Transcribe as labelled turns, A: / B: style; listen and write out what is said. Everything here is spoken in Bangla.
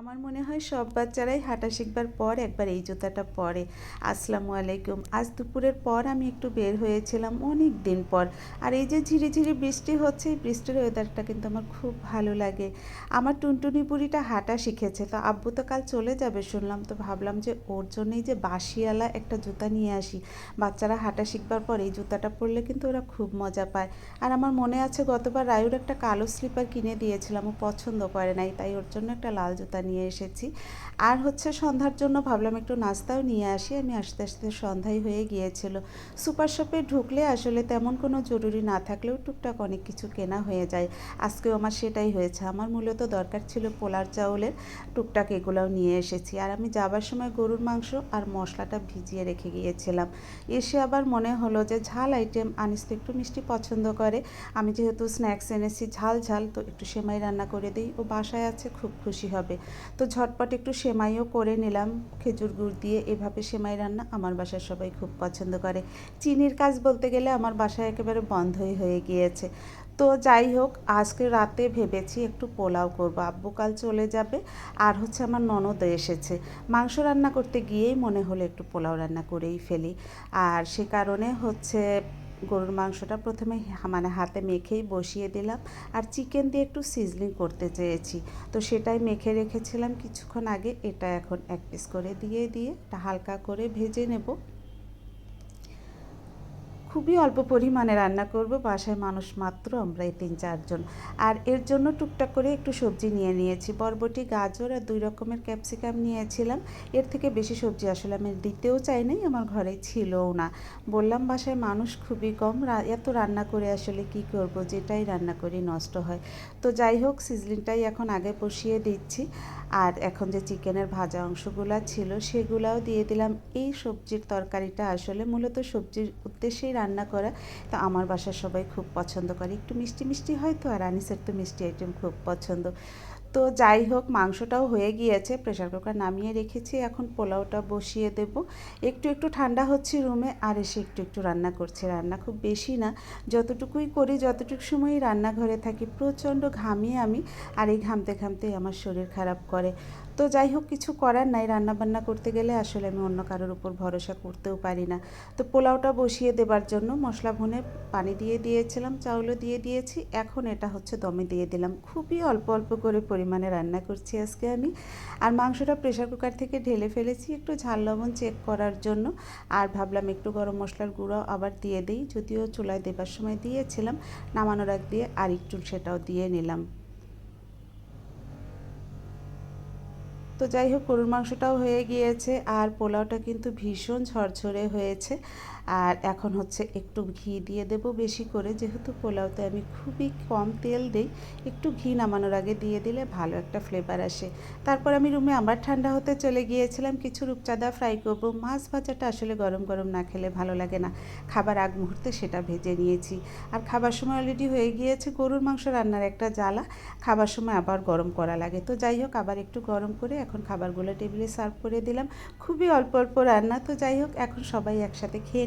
A: আমার মনে হয় সব বাচ্চারাই হাঁটা শিখবার পর একবার এই জুতাটা পরে। আসসালামু আলাইকুম। আজ দুপুরের পর আমি একটু বের হয়েছিলাম অনেক দিন পর। আর এই যে ঝিরি ঝিরি বৃষ্টি হচ্ছে, এই বৃষ্টির ওয়েদারটা কিন্তু আমার খুব ভালো লাগে। আমার টুনটুনি বুড়িটা হাঁটা শিখেছে, তো আব্বু তো কাল চলে যাবে শুনলাম, তো ভাবলাম যে ওর জন্যই যে বাসিওয়ালা একটা জুতা নিয়ে আসি। বাচ্চারা হাঁটা শিখবার পর এই জুতাটা পরলে কিন্তু ওরা খুব মজা পায়। আর আমার মনে আছে গতবার রায়ুর একটা কালো স্লিপার কিনে দিয়েছিলাম, ও পছন্দ করে নাই, তাই ওর জন্য একটা লাল জুতা নিয়ে এসেছি। আর হচ্ছে সন্ধ্যার জন্য ভাবলাম একটু নাস্তাও নিয়ে আসি। আমি আস্তে আস্তে সন্ধ্যায় হয়ে গিয়েছিল। সুপার শপে ঢুকলে আসলে তেমন কোনো জরুরি না থাকলেও টুকটাক অনেক কিছু কেনা হয়ে যায়। আজকেও আমার সেটাই হয়েছে। আমার মূলত দরকার ছিল পোলার চাউলের টুকটাক এগুলোও নিয়ে এসেছি। আর আমি যাবার সময় গরুর মাংস আর মশলাটা ভিজিয়ে রেখে গিয়েছিলাম। এসে আবার মনে হলো যে ঝাল আইটেম, আনিস তো একটু মিষ্টি পছন্দ করে। আমি যেহেতু স্ন্যাক্স এনেছি ঝাল ঝাল, তো একটু সেমাই রান্না করে দিই। ও বাসায় আছে, খুব খুশি হবে। তো ঝটপট একটু সেমাইও করে নিলাম। খেজুর গুড় দিয়ে এভাবে সেমাই রান্না আমার বাসার সবাই খুব পছন্দ করে। চিনির কাজ বলতে গেলে আমার বাসায় একেবারে বন্ধই হয়ে গিয়েছে। তো যাই হোক, আজকে রাতে ভেবেছি একটু পোলাও করব। আব্বু কাল চলে যাবে, আর হচ্ছে আমার ননদ এসেছে। মাংস রান্না করতে গিয়েই মনে হলো একটু পোলাও রান্না করেই ফেলি। আর সে কারণে হচ্ছে গরুর মাংসটা প্রথমে মানে হাতে মেখেই বসিয়ে দিলাম আর চিকেন দিয়ে একটু সিজলিং করতে চেয়েছি। তো সেটাই মেখে রেখেছিলাম কিছুক্ষণ আগে, এটা এখন এক পিস করে দিয়ে দিয়ে হালকা করে ভেজে নেব। খুবই অল্প পরিমাণে রান্না করব, বাসায় মানুষ মাত্র আমরা এই তিন চারজন। আর এর জন্য টুকটাক করে একটু সবজি নিয়ে নিয়েছি। বরবটি, গাজর আর দুই রকমের ক্যাপসিকাম নিয়েছিলাম। এর থেকে বেশি সবজি আসলে আমি দিতেও চাই নাই, আমার ঘরে ছিলও না। বললাম, বাসায় মানুষ খুবই কম এত রান্না করে আসলে কি করব? যেটাই রান্না করি নষ্ট হয়। তো যাই হোক, সিজলিংটাই এখন আগে বসিয়ে দিচ্ছি। আর এখন যে চিকেনের ভাজা অংশগুলো ছিল সেগুলাও দিয়ে দিলাম। এই সবজির তরকারিটা আসলে মূলত সবজির উদ্দেশ্যেই রান্না করা। তো আমার বাসার সবাই খুব পছন্দ করে। একটু মিষ্টি মিষ্টি হয় তো, আর আনিসের তো মিষ্টি আইটেম খুব পছন্দ। তো যাই হোক, মাংসটাও হয়ে গিয়েছে প্রেশার কুকার নামিয়ে রেখেছি। এখন পোলাওটা বসিয়ে দেব। একটু একটু ঠান্ডা হচ্ছে রুমে আর এসে একটু একটু রান্না করছে। রান্না খুব বেশি না, যতটুকুই করি, যতটুকু সময়ই রান্নাঘরে থাকি, প্রচণ্ড ঘামি আমি, আর এই ঘামতে ঘামতেই আমার শরীর খারাপ করে। তো যাই হোক, কিছু করার নাই। রান্না বান্না করতে গেলে আসলে আমি অন্য কারোর উপর ভরসা করতেও পারি না। তো পোলাওটা বসিয়ে দেবার জন্য মশলা ভুনে পানি দিয়ে দিয়েছিলাম, চাউলও দিয়ে দিয়েছি। এখন এটা হচ্ছে দমে দিয়ে দিলাম। খুবই অল্প অল্প করে পরিমাণে রান্না করছি আজকে আমি। আর মাংসটা প্রেশার কুকার থেকে ঢেলে ফেলেছি, একটু ঝাল লবণ চেক করার জন্য। আর ভাবলাম একটু গরম মশলার গুঁড়ো আবার দিয়ে দিই, যদিও চুলায় দেবার সময় দিয়েছিলাম। নামানোর আগ দিয়ে আর একটু সেটাও দিয়ে নিলাম। তো যাই হোক গরুর মাংসটাও হয়ে গিয়েছে আর পোলাওটা কিন্তু ভীষণ ঝরঝরে হয়েছে। আর এখন হচ্ছে একটু ঘি দিয়ে দেব বেশি করে। যেহেতু পোলাওতে আমি খুবই কম তেল দিই, একটু ঘি নামানোর আগে দিয়ে দিলে ভালো একটা ফ্লেভার আসে। তারপর আমি রুমে আবার ঠান্ডা হতে চলে গিয়েছিলাম, কিছু রূপচাঁদা ফ্রাই করব। মাছ ভাজাটা আসলে গরম গরম না খেলে ভালো লাগে না। খাবার আগ মুহূর্তে সেটা ভেজে নিয়েছি। আর খাবার সময় অলরেডি হয়ে গিয়েছে, গরুর মাংস রান্নার একটা জ্বালা। খাবার সময় আবার গরম করা লাগে। তো যাই হোক, আবার একটু গরম করে এখন খাবারগুলো টেবিলে সার্ভ করে দিলাম। খুবই অল্প অল্প রান্না, তো যাই হোক, এখন সবাই একসাথে খেয়ে